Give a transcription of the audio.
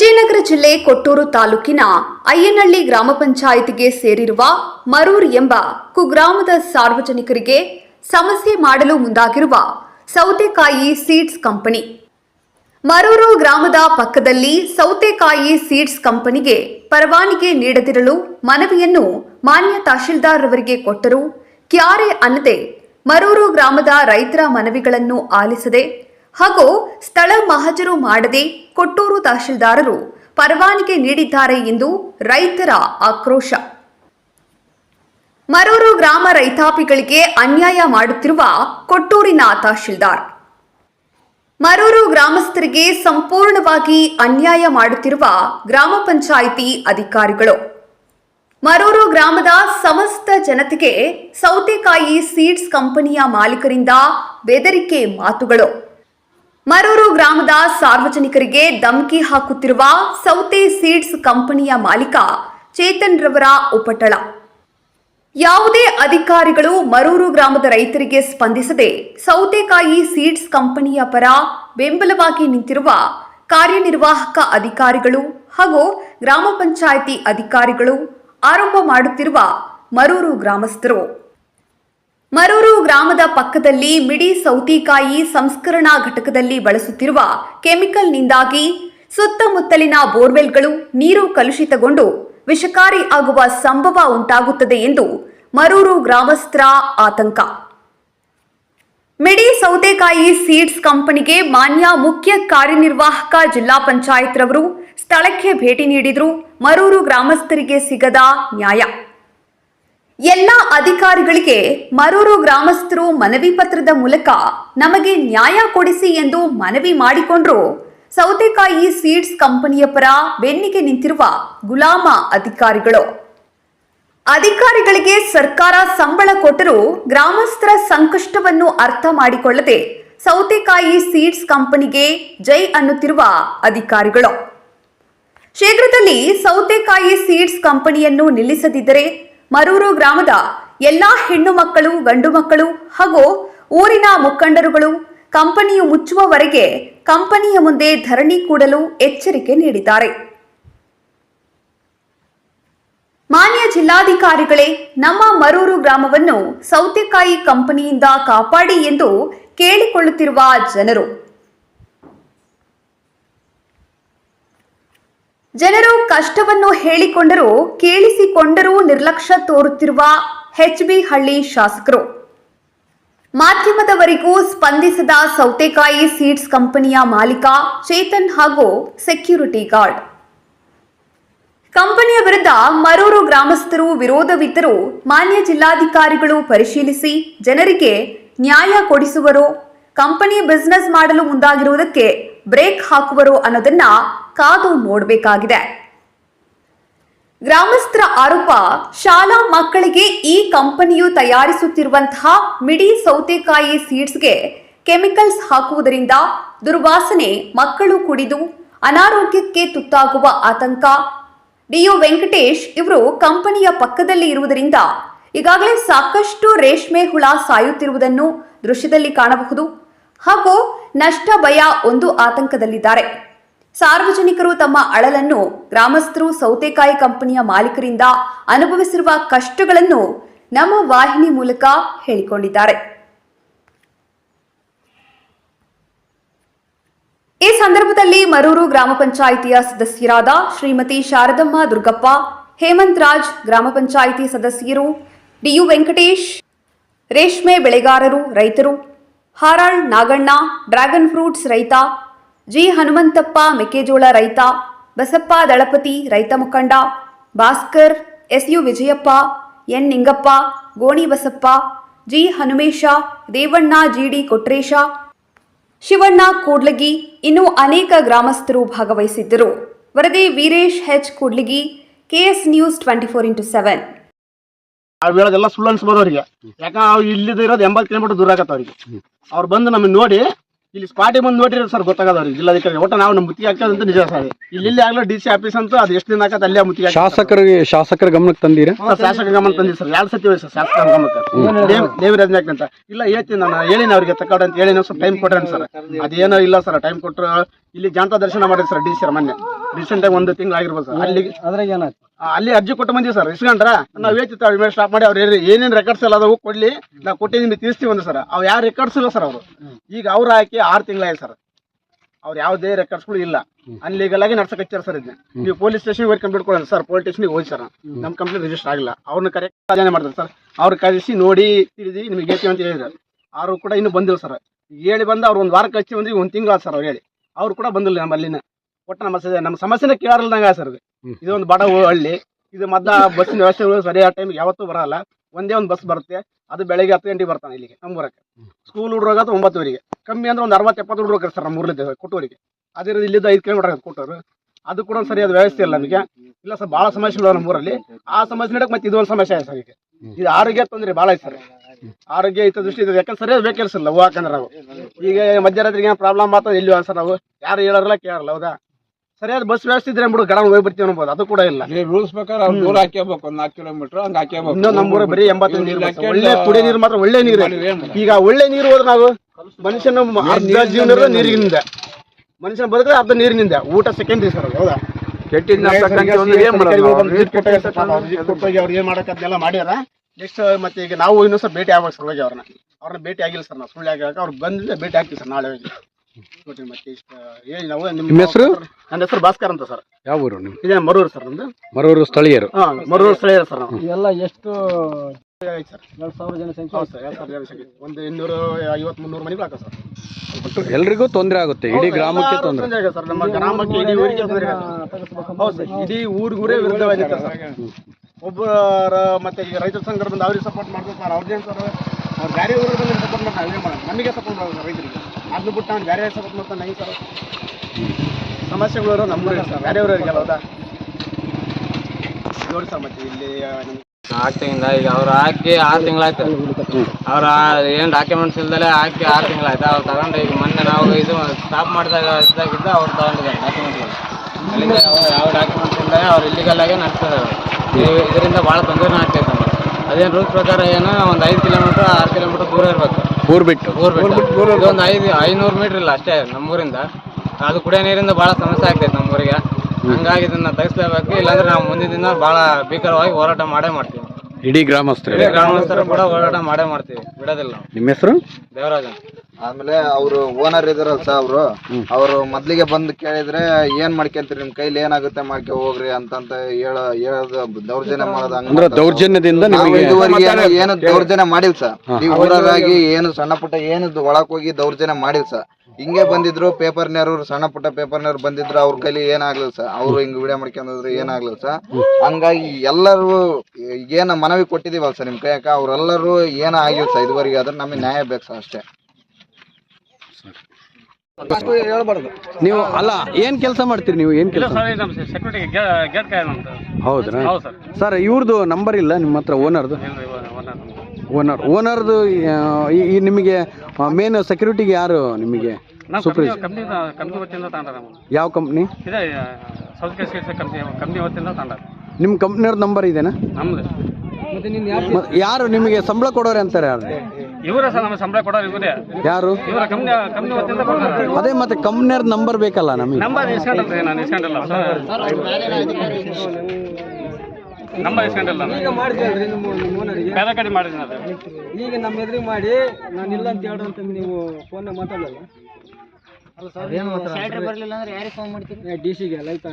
ಜಿಲ್ಲೆ ಕೊಟ್ಟೂರು ತಾಲೂಕಿನ ಅಯ್ಯನಹಳ್ಳಿ ಗ್ರಾಮ ಪಂಚಾಯಿತಿಗೆ ಸೇರಿರುವ ಮರೂರ್ ಎಂಬ ಕುಗ್ರಾಮದ ಸಾರ್ವಜನಿಕರಿಗೆ ಸಮಸ್ಯೆ ಮಾಡಲು ಮುಂದಾಗಿರುವ ಸೌತೆಕಾಯಿ ಸೀಡ್ಸ್ ಕಂಪನಿ. ಮರೂರು ಗ್ರಾಮದ ಪಕ್ಕದಲ್ಲಿ ಸೌತೆಕಾಯಿ ಸೀಡ್ಸ್ ಕಂಪನಿಗೆ ಪರವಾನಿಗೆ ನೀಡದಿರಲು ಮನವಿಯನ್ನು ಮಾನ್ಯ ತಹಶೀಲ್ದಾರ್ ರವರಿಗೆ ಕೊಟ್ಟರು. ಕ್ಯಾರೆ ಅನ್ನದೆ ಮರೂರು ಗ್ರಾಮದ ರೈತರ ಮನವಿಗಳನ್ನು ಆಲಿಸದೆ ಹಾಗೂ ಸ್ಥಳ ಮಹಜರು ಮಾಡದೆ ಕೊಟ್ಟೂರು ತಹಶೀಲ್ದಾರರು ಪರವಾನಗಿ ನೀಡಿದ್ದಾರೆ ಎಂದು ರೈತರ ಆಕ್ರೋಶ. ಮರೂರು ಗ್ರಾಮ ರೈತಾಪಿಗಳಿಗೆ ಅನ್ಯಾಯ ಮಾಡುತ್ತಿರುವ ಕೊಟ್ಟೂರಿನ ತಹಶೀಲ್ದಾರ್. ಮರೂರು ಗ್ರಾಮಸ್ಥರಿಗೆ ಸಂಪೂರ್ಣವಾಗಿ ಅನ್ಯಾಯ ಮಾಡುತ್ತಿರುವ ಗ್ರಾಮ ಪಂಚಾಯಿತಿ ಅಧಿಕಾರಿಗಳು. ಮರೂರು ಗ್ರಾಮದ ಸಮಸ್ತ ಜನತೆಗೆ ಸೌತೆಕಾಯಿ ಸೀಡ್ಸ್ ಕಂಪನಿಯ ಮಾಲೀಕರಿಂದ ಬೆದರಿಕೆ ಮಾತುಗಳು. ಮರೂರು ಗ್ರಾಮದ ಸಾರ್ವಜನಿಕರಿಗೆ ಧಮಕಿ ಹಾಕುತ್ತಿರುವ ಸೌತೆ ಸೀಡ್ಸ್ ಕಂಪನಿಯ ಮಾಲೀಕ ಚೇತನ್ ರವರ ಉಪಟಳ. ಯಾವುದೇ ಅಧಿಕಾರಿಗಳು ಮರೂರು ಗ್ರಾಮದ ರೈತರಿಗೆ ಸ್ಪಂದಿಸದೆ ಸೌತೆಕಾಯಿ ಸೀಡ್ಸ್ ಕಂಪನಿಯ ಪರ ಬೆಂಬಲವಾಗಿ ನಿಂತಿರುವ ಕಾರ್ಯನಿರ್ವಾಹಕ ಅಧಿಕಾರಿಗಳು ಹಾಗೂ ಗ್ರಾಮ ಪಂಚಾಯಿತಿ ಅಧಿಕಾರಿಗಳು ಆರಂಭ ಮಾಡುತ್ತಿರುವ ಮರೂರು ಗ್ರಾಮಸ್ಥರು. ಮರೂರು ಗ್ರಾಮದ ಪಕ್ಕದಲ್ಲಿ ಮಿಡಿ ಸೌತಿಕಾಯಿ ಸಂಸ್ಕರಣಾ ಘಟಕದಲ್ಲಿ ಬಳಸುತ್ತಿರುವ ಕೆಮಿಕಲ್ನಿಂದಾಗಿ ಸುತ್ತಮುತ್ತಲಿನ ಬೋರ್ವೆಲ್ಗಳು ನೀರು ಕಲುಷಿತಗೊಂಡು ವಿಷಕಾರಿ ಆಗುವ ಸಂಭವ ಉಂಟಾಗುತ್ತದೆ ಎಂದು ಮರೂರು ಗ್ರಾಮಸ್ಥರ ಆತಂಕ. ಮಿಡಿ ಸೌತೆಕಾಯಿ ಸೀಡ್ಸ್ ಕಂಪನಿಗೆ ಮಾನ್ಯ ಮುಖ್ಯ ಕಾರ್ಯನಿರ್ವಾಹಕ ಜಿಲ್ಲಾ ಪಂಚಾಯತ್ ರವರು ಸ್ಥಳಕ್ಕೆ ಭೇಟಿ ನೀಡಿದ್ರು ಮರೂರು ಗ್ರಾಮಸ್ಥರಿಗೆ ಸಿಗದ ನ್ಯಾಯ. ಎಲ್ಲ ಅಧಿಕಾರಿಗಳಿಗೆ ಮರೂರು ಗ್ರಾಮಸ್ಥರು ಮನವಿ ಪತ್ರದ ಮೂಲಕ ನಮಗೆ ನ್ಯಾಯ ಕೊಡಿಸಿ ಎಂದು ಮನವಿ ಮಾಡಿಕೊಂಡ್ರು. ಸೌತೆಕಾಯಿ ಸೀಡ್ಸ್ ಕಂಪನಿಯ ಪರ ಬೆನ್ನಿಗೆ ನಿಂತಿರುವ ಗುಲಾಮ ಅಧಿಕಾರಿಗಳು. ಅಧಿಕಾರಿಗಳಿಗೆ ಸರ್ಕಾರ ಸಂಬಳ ಕೊಟ್ಟರೂ ಗ್ರಾಮಸ್ಥರ ಸಂಕಷ್ಟವನ್ನು ಅರ್ಥ ಮಾಡಿಕೊಳ್ಳದೆ ಸೌತೆಕಾಯಿ ಸೀಡ್ಸ್ ಕಂಪನಿಗೆ ಜೈ ಅನ್ನುತ್ತಿರುವ ಅಧಿಕಾರಿಗಳು. ಶೀಘ್ರದಲ್ಲಿ ಸೌತೆಕಾಯಿ ಸೀಡ್ಸ್ ಕಂಪನಿಯನ್ನು ನಿಲ್ಲಿಸದಿದ್ದರೆ ಮರೂರು ಗ್ರಾಮದ ಎಲ್ಲಾ ಹೆಣ್ಣು ಮಕ್ಕಳು, ಗಂಡು ಮಕ್ಕಳು ಹಾಗೂ ಊರಿನ ಮುಖಂಡರುಗಳು ಕಂಪನಿಯು ಮುಚ್ಚುವವರೆಗೆ ಕಂಪನಿಯ ಮುಂದೆ ಧರಣಿ ಕೂಡಲು ಎಚ್ಚರಿಕೆ ನೀಡಿದ್ದಾರೆ. ಮಾನ್ಯ ಜಿಲ್ಲಾಧಿಕಾರಿಗಳೇ, ನಮ್ಮ ಮರೂರು ಗ್ರಾಮವನ್ನು ಸೌತೆಕಾಯಿ ಕಂಪನಿಯಿಂದ ಕಾಪಾಡಿ ಎಂದು ಕೇಳಿಕೊಳ್ಳುತ್ತಿರುವ ಜನರು. ಜನರು ಕಷ್ಟವನ್ನು ಹೇಳಿಕೊಂಡರೂ ಕೇಳಿಸಿಕೊಂಡರೂ ನಿರ್ಲಕ್ಷ್ಯ ತೋರುತ್ತಿರುವ ಎಚ್ ಬಿ ಹಳ್ಳಿ ಶಾಸಕರು. ಮಾಧ್ಯಮದವರಿಗೂ ಸ್ಪಂದಿಸದ ಸೌತೆಕಾಯಿ ಸೀಡ್ಸ್ ಕಂಪನಿಯ ಮಾಲೀಕ ಚೇತನ್ ಹಾಗೂ ಸೆಕ್ಯೂರಿಟಿ ಗಾರ್ಡ್. ಕಂಪನಿಯ ವಿರುದ್ಧ ಮರೂರು ಗ್ರಾಮಸ್ಥರು ವಿರೋಧವಿದ್ದರೂ ಮಾನ್ಯ ಜಿಲ್ಲಾಧಿಕಾರಿಗಳು ಪರಿಶೀಲಿಸಿ ಜನರಿಗೆ ನ್ಯಾಯ ಕೊಡಿಸುವರು, ಕಂಪನಿ ಬಿಸ್ನೆಸ್ ಮಾಡಲು ಮುಂದಾಗಿರುವುದಕ್ಕೆ ಬ್ರೇಕ್ ಹಾಕುವರು ಅನ್ನೋದನ್ನ ಕಾದು ನೋಡಬೇಕಾಗಿದೆ. ಗ್ರಾಮಸ್ಥರ ಆರೋಪ, ಶಾಲಾ ಮಕ್ಕಳಿಗೆ ಈ ಕಂಪನಿಯು ತಯಾರಿಸುತ್ತಿರುವಂತಹ ಮಿಡಿ ಸೌತೆಕಾಯಿ ಸೀಡ್ಸ್ಗೆ ಕೆಮಿಕಲ್ಸ್ ಹಾಕುವುದರಿಂದ ದುರ್ವಾಸನೆ ಮಕ್ಕಳು ಕುಡಿದು ಅನಾರೋಗ್ಯಕ್ಕೆ ತುತ್ತಾಗುವ ಆತಂಕ. ಡಿಒ ವೆಂಕಟೇಶ್ ಇವರು ಕಂಪನಿಯ ಪಕ್ಕದಲ್ಲಿ ಇರುವುದರಿಂದ ಈಗಾಗಲೇ ಸಾಕಷ್ಟು ರೇಷ್ಮೆ ಹುಳ ಸಾಯುತ್ತಿರುವುದನ್ನು ದೃಶ್ಯದಲ್ಲಿ ಕಾಣಬಹುದು. ಹಾಗೂ ನಷ್ಟ ಭಯ ಒಂದು ಆತಂಕದಲ್ಲಿದ್ದಾರೆ. ಸಾರ್ವಜನಿಕರು ತಮ್ಮ ಅಳಲನ್ನು ಗ್ರಾಮಸ್ಥರು ಸೌತೆಕಾಯಿ ಕಂಪನಿಯ ಮಾಲೀಕರಿಂದ ಅನುಭವಿಸಿರುವ ಕಷ್ಟಗಳನ್ನು ನಮ್ಮ ವಾಹಿನಿ ಮೂಲಕ ಹೇಳಿಕೊಂಡಿದ್ದಾರೆ. ಈ ಸಂದರ್ಭದಲ್ಲಿ ಮರೂರು ಗ್ರಾಮ ಪಂಚಾಯಿತಿಯ ಸದಸ್ಯರಾದ ಶ್ರೀಮತಿ ಶಾರದಮ್ಮ ದುರ್ಗಪ್ಪ ಹೇಮಂತ್ ರಾಜ್ ಗ್ರಾಮ ಪಂಚಾಯಿತಿ ಸದಸ್ಯರು ಡಿಯು ವೆಂಕಟೇಶ್, ರೇಷ್ಮೆ ಬೆಳೆಗಾರರು, ರೈತರು, ಹಾರಾಳ್ ನಾಗಣ್ಣ, ಡ್ರ್ಯಾಗನ್ ಫ್ರೂಟ್ಸ್ ರೈತ ಜಿ ಹನುಮಂತಪ್ಪ ಮೆಕ್ಕೆಜೋಳ ರೈತ, ಬಸಪ್ಪ ದಳಪತಿ ರೈತ ಮುಖಂಡ, Bhaskar S U Vijayappa, N Ningappa, Goni Basappa, G Hanumesha, Devanna GD Kotresha, Shivanna Kudligi ಇನ್ನು ಅನೇಕ ಗ್ರಾಮಸ್ಥರು ಭಾಗವಹಿಸಿದ್ದರು. ವರದಿ Veeresh H Kudligi, KS news twenty four into seven. ಸುಳ್ಳು ಅನ್ಸ್ಬೋದು ಅವ್ರಿಗೆ. ಯಾಕಂದ್ರೆ ಅವ್ ಇಲ್ಲಿದ್ದು ಇರೋದು ಎಂಬತ್ತು ಕಿಲೋಮೀಟರ್ ದೂರ ಆಗತ್ತ ಅವ್ರಿಗೆ. ಅವ್ರು ಬಂದು ನಮಗೆ ನೋಡಿ ಇಲ್ಲಿ ಸ್ಪಾಟಿ ಬಂದು ನೋಡ್ರಿ ಸರ್ ಗೊತ್ತಾಗದ ಅವ್ರಿಗೆ. ಜಿಲ್ಲಾಧಿಕಾರಿ ಒಟ್ಟು ನಾವು ನಮ್ಮ ಮುತ್ತಿಗೆ ಹಾಕೋದಂತ ನಿಜ ಸರ್ ಇಲ್ಲಿ ಇಲ್ಲಿ ಆಗ್ಲೂ ಡಿ ಸಿ ಆಫೀಸ್ ಅಂತ ಅದು ಎಷ್ಟು ದಿನ ಆಗತ್ತೆ ಅಲ್ಲೇ ಮುತ್ತಿಗೆ ಹಾಕಿ ಶಾಸಕರಿಗೆ ಶಾಸಕರ ಗಮನಕ್ಕೆ ತಂದಿರ? ಶಾಸಕರ ಶಾಸಕ ಗಮನ ತಂದಿ ಸರ್. ಎರಡು ಸತಿ ಹೋಗಿ ಸರ್ ಶಾಸಕ ಗಮನಕ್ಕೆ. ದೇವಿ ದೇವರಾಜ್ ನಾಯ್ಕ ಅಂತ. ಇಲ್ಲ ಹೇಳ್ತೀನಿ ನಾನು. ಹೇಳಿನ ಅವ್ರಿಗೆ ತಕ್ಕಂತ ಅಂತ ಹೇಳಿನ ಸ್ವಲ್ಪ ಟೈಮ್ ಕೊಟ್ರೇನು ಸರ್? ಅದೇನೋ ಇಲ್ಲ ಸರ್ ಟೈಮ್ ಕೊಟ್ಟರು ಇಲ್ಲಿ ಜಾಂತ ದರ್ಶನ ಮಾಡಿದ್ರು ಸರ್ ಡಿ ಸಿ ಮೊನ್ನೆ. ರೀಸೆಂಟ್ ಆಗಿ ಒಂದು ತಿಂಗಳು ಆಗಿರ್ಬೋದು ಸರ್. ಅಲ್ಲಿ ಅದ್ರಾಗ ಏನಾಯ್ತು? ಆ, ಅಲ್ಲಿ ಅರ್ಜಿ ಕೊಟ್ಟು ಬಂದೀವಿ ಸರ್ ಇಸ್ಕೊಂಡ್ರ. ನಾವು ಹೇಳ್ತಿತ್ತು ವಿಮೆ ಸ್ಟಾಪ್ ಮಾಡಿ ಅವ್ರು ಏನೇನು ರೆಕಾರ್ಡ್ಸ್ ಎಲ್ಲ ಅದಾವು ಕೊಡ್ಲಿ ನಾವು ಕೊಟ್ಟಿದ್ದೀನಿ ತೀರ್ಸ್ತೀವಿ ಒಂದು ಸರ್. ಅವ್ ಯಾರು ರೆಕಾರ್ಡ್ಸ್ ಇಲ್ಲ ಸರ್ ಅವರು. ಈಗ ಅವ್ರು ಹಾಕಿ ಆರು ತಿಂಗಳಾಯ್ತು ಸರ್. ಅವ್ರು ಯಾವುದೇ ರೆಕಾರ್ಡ್ಸ್ಗಳು ಇಲ್ಲ. ಅನ್ಲೀಗಲ್ ಆಗಿ ನಡ್ಸಕ್ ಹಚ್ಚಾರ ಸರ್ ಇದನ್ನ ನೀವು ಪೊಲೀಸ್ ಸ್ಟೇಷನ್ ಹೋಗಿ ಕಂಪ್ಲೇಂಟ್ ಕೊಡೋಣ ಸರ್ ಪೊಲೀಸ್ ಸ್ಟೇಷನ್ಗೆ ಹೋಗಿ ಸರ್. ನಮ್ಮ ಕಂಪ್ಲೇಂಟ್ ರಿಜಿಸ್ಟರ್ ಆಗಿಲ್ಲ. ಅವ್ರನ್ನ ಕರೆಕ್ಟ್ ಅದೇನೆ ಮಾಡ್ತಾರೆ ಸರ್. ಅವ್ರು ಕರೆಸಿ ನೋಡಿ ತಿಳಿದಿ ನಿಮಗೆ ಹೇಳ್ತೀವಿ ಅಂತ ಹೇಳಿದ್ರು. ಅವರು ಕೂಡ ಇನ್ನೂ ಬಂದಿಲ್ಲ ಸರ್. ಹೇಳಿ ಬಂದ ಅವ್ರು ಒಂದು ವಾರಕ್ಕೆ ಹಚ್ಚಿ ಬಂದ್ರೆ ಒಂದು ತಿಂಗಳು ಸರ್ ಅವ್ರು ಹೇಳಿ. ಅವ್ರು ಕೂಡ ಬಂದಿಲ್ಲ ನಮ್ಮ ಅಲ್ಲಿನ. ಒಟ್ಟು ನಮ್ಮ ಸಮಸ್ಯೆ ನಮ್ಮ ಸಮಸ್ಯೆನ ಕೇಳಲ್ದಂಗ ಸರ್ ಇದು ಒಂದು ಇದೊಂದು ಬಡ ಹಳ್ಳಿ. ಇದು ಮದ್ದ ಬಸ್ಸಿನ ವ್ಯವಸ್ಥೆಗಳು ಸರಿಯಾದ ಟೈಮಿಗೆ ಯಾವತ್ತೂ ಬರಲ್ಲ. ಒಂದೇ ಒಂದು ಬಸ್ ಬರುತ್ತೆ. ಅದು ಬೆಳಗ್ಗೆ ಹತ್ತು ಗಂಟೆಗೆ ಬರ್ತಾನೆ ಇಲ್ಲಿಗೆ ನಮ್ಮೂರಕ್ಕೆ. ಸ್ಕೂಲ್ ಹುಡುಗರಾಗ ಒಂಬತ್ತುವರೆಗೆ. ಕಮ್ಮಿ ಅಂದ್ರೆ ಒಂದು ಅರವತ್ತು ಎಪ್ಪತ್ತು ಹುಡುಗರು ಸರ್ ನಮ್ಮ ಊರ್ಲಿದ್ದ ಕೊಟ್ಟೂರಿಗೆ. ಅದೇ ರೀತಿ ಇಲ್ಲಿದ್ದ ಐದು ಕಿಲೋಮೀಟರ್ ಆಗುತ್ತೆ ಕೊಟ್ಟೂರು. ಅದು ಕೂಡ ಒಂದು ಸರಿಯಾದ ವ್ಯವಸ್ಥೆ ಇಲ್ಲ ನಮಗೆ. ಇಲ್ಲ ಸರ್ ಭಾಳ ಸಮಸ್ಯೆಗಳು ನಮ್ಮ ಊರಲ್ಲಿ ಆ ಸಮಸ್ಯೆ ನಡಕ್ಕೆ ಮತ್ತೆ ಇದೊಂದು ಸಮಸ್ಯೆ ಆಯ್ತು ಸರ್ ಈಗ. ಇದು ಆರೋಗ್ಯ ತೊಂದರೆ ಭಾಳ ಐತೆ ಸರ್. ಆರೋಗ್ಯ ಹಿತ ದೃಷ್ಟಿ ಇದೆ ಯಾಕಂದ್ರೆ ಸರಿಯಾದ ವೆಹಿಕಲ್ಸ್ ಇಲ್ಲ ಹೋಗಕಂದ್ರೆ ನಾವು. ಈಗ ಮಧ್ಯರಾತ್ರಿಗೆ ಏನು ಪ್ರಾಬ್ಲಮ್ ಆಗ್ತದೆ ಎಲ್ಲಿ ಸರ್ ನಾವು? ಯಾರು ಹೇಳೋರಲ್ಲ ಕೇಳಲ್ಲ ಹೌದಾ? ಸರಿಯಾದ ಬಸ್ ವ್ಯವಸ್ಥೆ ಇದ್ರೆ ಬಿಡು ಹೋಗಿ ಬರ್ತೀವಿ ಅನ್ಬೋದು ಅದು ಕೂಡ ಇಲ್ಲ. ನೀವು ಅವ್ರು ದೂರ ಹಾಕ್ಯಬೇಕು ಒಂದ್ ನಾಲ್ಕು ಕಿಲೋಮೀಟರ್ ಹಂಗ ಹಾಕ್ಯಬೇಕು. ಇನ್ನೂ ನಮ್ಮೂರ ಬರೀ ಎಂಬತ್ತೈದು ನೀರು ಒಳ್ಳೆ ಕುಡಿಯ ನೀರು ಮಾತ್ರ ಒಳ್ಳೆ ನೀರು. ಈಗ ಒಳ್ಳೆ ನೀರು ಹೋದ್ರೆ ನಾವು ಮನುಷ್ಯನ ಅರ್ಧ ಜೀವನ ನೀರಿನಿಂದ. ಮನುಷ್ಯನ ಬದುಕಿದ್ರೆ ಅರ್ಧ ನೀರಿನಿಂದ ಊಟ ಸೆಕೆಂಡ್ರಿ ಸರ್ ಹೌದಾ? ಕೆಟ್ಟಿದ್ನ ತಕ್ಕಂತೆ ಒಂದು ಏನ್ ಮಾಡೋದು? ವಿಸಿಟ್ ಕೊಟ್ಟಾಗ ಅವ್ರು visit ಕೊಟ್ಟೋಗಿ ಅವ್ರು ಏನ್ ಮಾಡಕ್ಕೆ ಅದನ್ನೆಲ್ಲ ಮಾಡ್ಯಾರ? ನೆಕ್ಸ್ಟ್ ಮತ್ತೆ ಈಗ ನಾವು ಇನ್ನೂ ಸರ್ ಭೇಟಿ ಆಗ್ಬೇಕು ಸರ್ ಹೋಗಿ ಅವ್ರನ್ನ. ಅವ್ರನ್ನ ಭೇಟಿ ಆಗಿಲ್ಲ ಸರ್ ನಾವು. ಸುಳ್ಳು ಆಗಾಕ ಅವ್ರು ಬಂದ್ರೆ ಭೇಟಿ ಆಗ್ತೀವಿ ಸರ್ ನಾಳೆ ಹೋಗಿ. ನೋಡ್ರಿ ಮತ್ತೆ ಇಷ್ಟ ಹೇಳಿ ನಾವು ನಿಮ್ಮ ಹೆಸರು? ನನ್ನ ಹೆಸರು ಭಾಸ್ಕರ್ ಅಂತ ಸರ್. ಯಾವ ಊರು ನೀವು? ಇದೇ ಮರೂರು ಸರ್ ನಮ್ದು. ಮರೂರು ಸ್ಥಳೀಯರು. ಹಾ ಮರೂರು ಸ್ಥಳೀಯ ಸರ್ ನಾವು. ಎಲ್ಲ ಎಷ್ಟು ಸರ್ ಎರಡು ಸಾವಿರ ಜನಸಂಖ್ಯೆ ಹೌದು. ಸರ್ ಎರಡು ಸಾವಿರ ಜನಸಂಖ್ಯೆ ಒಂದು ಇನ್ನೂರು ಐವತ್ತು ಮುನ್ನೂರು ಮನೆಗಳು ಹಾಕ ಸರ್. ಎಲ್ರಿಗೂ ತೊಂದರೆ ಆಗುತ್ತೆ ಇಡೀ ಗ್ರಾಮಕ್ಕೆ ತೊಂದರೆ. ತೊಂದರೆ ಸರ್. ನಮ್ಮ ಗ್ರಾಮಕ್ಕೆ ಇಡೀ ಊರಿಗೆ ತೊಂದರೆ ಆಗುತ್ತೆ. ಹೌದು ಸರ್ ಇಡೀ ಊರಿಗೂರೇ ವಿರುದ್ಧವಾಗಿದೆ ಸರ್. ಒಬ್ಬರ ಮತ್ತೆ ಈಗ ರೈತರ ಸಂಘದ ಬಂದು ಅವ್ರಿಗೆ ಸಪೋರ್ಟ್ ಮಾಡ್ತಾರೆ ಸರ್. ಅವ್ರದ್ದೇನು ಸರ್? ಅವ್ರು ಬೇರೆ ಊರಲ್ಲಿ ಸಪೋರ್ಟ್ ಮಾಡ್ತಾರೆ ಅದೇ ಮಾಡೋದು ನಮಗೆ ಸಪೋರ್ಟ್ ಮಾಡೋದು ರೈತರಿಗೆ. ಅದನ್ನು ಬಿಟ್ಟು ನಾನು ಬೇರೆ ಸಪೋರ್ಟ್ ಮಾಡ್ತಾನೆ ಹೆಂಗೆ ಸರ್. ಸಮಸ್ಯೆಗಳು ನಮ್ಮ ನಮ್ಮೂರಿಗೆ ಸರ್. ಬೇರೆ ಊರಿಗೆ ಹೌದಾ? ನೋಡಿ ಸರ್ ಮತ್ತೆ ಇಲ್ಲಿ ಆ, ತಿಂಗಳಿಂದ ಈಗ ಅವ್ರು ಹಾಕಿ ಆರು ತಿಂಗಳಾಯ್ತು. ಅವ್ರ ಏನು ಡಾಕ್ಯುಮೆಂಟ್ಸ್ ಇಲ್ದಲೆ ಹಾಕಿ ಆರು ತಿಂಗಳಾಯ್ತು. ಅವ್ರು ತಗೊಂಡು ಈಗ ಮೊನ್ನೆ ನಾವು ಇದು ಸ್ಟಾಪ್ ಮಾಡಿದಾಗ ಇದಾಗಿದ್ದ ಅವ್ರು ತಗೊಂಡಿದ್ದಾರೆ ಡಾಕ್ಯುಮೆಂಟ್ಗಳು ಅಲ್ಲಿಂದ ಯಾವ- ಡಾಕ್ಯುಮೆಂಟ್ಸ್ ಇಲ್ದೇ ಅವ್ರು ಇಲ್ಲಿಗಲ್ ಆಗಿ ನಡೆಸ್ತಿದ್ದಾರೆ ಇದರಿಂದ ಭಾಳ ತೊಂದರೆ ಆಗ್ತೈತೆ ನಮಗೆ. ಅದೇನು ರೂಲ್ ಪ್ರಕಾರ ಏನು ಒಂದು ಐದು ಕಿಲೋಮೀಟ್ರ್ ಆರು ಕಿಲೋಮೀಟ್ರ್ ದೂರ ಇರಬೇಕು. ಊರು ಬಿಟ್ಟು. ಊರು ಬಿಟ್ಟು. ಒಂದು ಐದು ಐನೂರು ಮೀಟ್ರ್ ಇಲ್ಲ ಅಷ್ಟೇ ನಮ್ಮೂರಿಂದ. ಅದು ಕುಡಿಯೋ ನೀರಿಂದ ಭಾಳ ಸಮಸ್ಯೆ ಆಗ್ತೈತೆ ನಮ್ಮೂರಿಗೆ. ಹಂಗಾಗಿ ಇದನ್ನ ತೆಗಿಸ್ಲೇಬೇಕು. ಇಲ್ಲಾಂದ್ರೆ ನಾವು ಮುಂದಿನ ದಿನ ಬಹಳ ಭೀಕರವಾಗಿ ಹೋರಾಟ ಮಾಡೇ ಮಾಡ್ತೀವಿ. ಇಡೀ ಗ್ರಾಮಸ್ಥರು. ಇಡೀ ಗ್ರಾಮಸ್ಥರು ಕೂಡ ಹೋರಾಟ ಮಾಡೇ ಮಾಡ್ತೀವಿ. ಬಿಡೋದಿಲ್ಲ ನಾವು. ನಿಮ್ಮ ಹೆಸರು? ದೇವರಾಜ್ ಅಂತ. ಆಮೇಲೆ ಅವರು ಓನರ್ ಇದಾರಲ್ಲ ಸರ್ ಅವರು ಅವರು ಮೊದ್ಲಿಗೆ ಬಂದು ಕೇಳಿದ್ರೆ ಏನ್ ಮಾಡ್ಕೊಂತೀರಿ ನಿಮ್ ಕೈಲಿ ಏನಾಗುತ್ತೆ ಮಾಡ್ಕೊ ಹೋಗ್ರಿ ಅಂತಂತ ಹೇಳ ಹೇಳೋದು ದೌರ್ಜನ್ಯ ಮಾಡೋದು ಅಂದ್ರೆ ದೌರ್ಜನ್ಯದಿಂದ ನಾವು ನಿಮಗೆ ಇದುವರೆಗೆ ಏನು ದೌರ್ಜನ್ಯ ಮಾಡಿಲ್ಲ ಸರ್ ಈ ಊರಾಗಿ ಏನು ಸಣ್ಣ ಪುಟ್ಟ ಏನು ಒಳಕ್ ಹೋಗಿ ದೌರ್ಜನ್ಯ ಮಾಡಿಲ್ಲ ಸರ್ ಹಿಂಗೆ ಬಂದಿದ್ರು ಪೇಪರ್ನವ್ರು ಸಣ್ಣ ಪುಟ್ಟ ಪೇಪರ್ನವ್ರು ಬಂದಿದ್ರು ಅವ್ರ ಕೈಲಿ ಏನಾಗ್ಲಿಲ್ಲ ಸರ್ ಅವ್ರು ಹಿಂಗ್ ವಿಡಿಯೋ ಮಾಡ್ಕೊಂಡಿದ್ರು ಏನಾಗ್ಲಿಲ್ಲ ಸರ್ ಹಂಗಾಗಿ ಎಲ್ಲರೂ ಏನ ಮನವಿ ಕೊಟ್ಟಿದೀವಲ್ಲ ಸರ್ ನಿಮ್ ಕೈಯಾಕ ಅವ್ರೆಲ್ಲರೂ ಏನ ಆಗಿಲ್ಲ ಸರ್ ಇದುವರೆಗೆ ಆದ್ರೆ ನಮಗೆ ನ್ಯಾಯ ಬೇಕು ಸರ್ ಅಷ್ಟೇ. ನೀವು ಅಲ್ಲ ಏನ್ ಕೆಲಸ ಮಾಡ್ತೀರಿ ನೀವು? ಏನ್ ಕೆಲಸ? ಹೌದ್ರ? ಸರ್. ಸರ್ ಇವ್ರದ್ದು ನಂಬರ್ ಇಲ್ಲ ನಿಮ್ಮ ಹತ್ರ ಓನರ್ದು ಓನರ್ ಓನರ್ ಓನರ್ದು ಈ ನಿಮಗೆ ಮೇನ್ ಸೆಕ್ಯೂರಿಟಿಗೆ ಯಾರು ನಿಮಗೆ? ಯಾವ ಕಂಪ್ನಿ ನಿಮ್ಮ ಕಂಪ್ನಿಯವ್ರ ನಂಬರ್ ಇದೇನಾ? ಯಾರು ನಿಮಗೆ ಸಂಬಳ ಕೊಡೋರೆ ಅಂತಾರೆ ಯಾರು ಇವರೇ ಸರ್ ನಮಗೆ ಸಂಬಳ ಕೊಡೋರು ಇವರೇ. ಯಾರು? ಇವರ ಕಂಪ್ನಿ ಕಂಪ್ನಿ ವತಿಯಿಂದ ಕೊಡ್ತಾರೆ. ಅದೇ ಮತ್ತೆ ಕಂಪ್ನಿಯವ್ರ ನಂಬರ್ ಬೇಕಲ್ಲ ನಮಗೆ? ನಂಬರ್ ಇಸ್ಕೊಂಡಿಲ್ಲ ನಾನು ಇಸ್ಕೊಂಡಿಲ್ಲ. ಸರ್ ನಂಬರ್ ಇಸ್ಕೊಂಡಿಲ್ಲ ನಾನು. ಬೇರೆ ಕಡೆ ಮಾಡಿದ್ದೀನಿ ಅದು. ಈಗ ನಮ್ಮ ಎದುರಿಗೆ ಮಾಡಿ ನಾನು ಇಲ್ಲ ಅಂತ ಹೇಳು ಅಂತ ನೀವು ಫೋನ್ ಮಾತಾಡಲ್ಲ ಡಿ ಸಿಗೆ ಲೈತಾ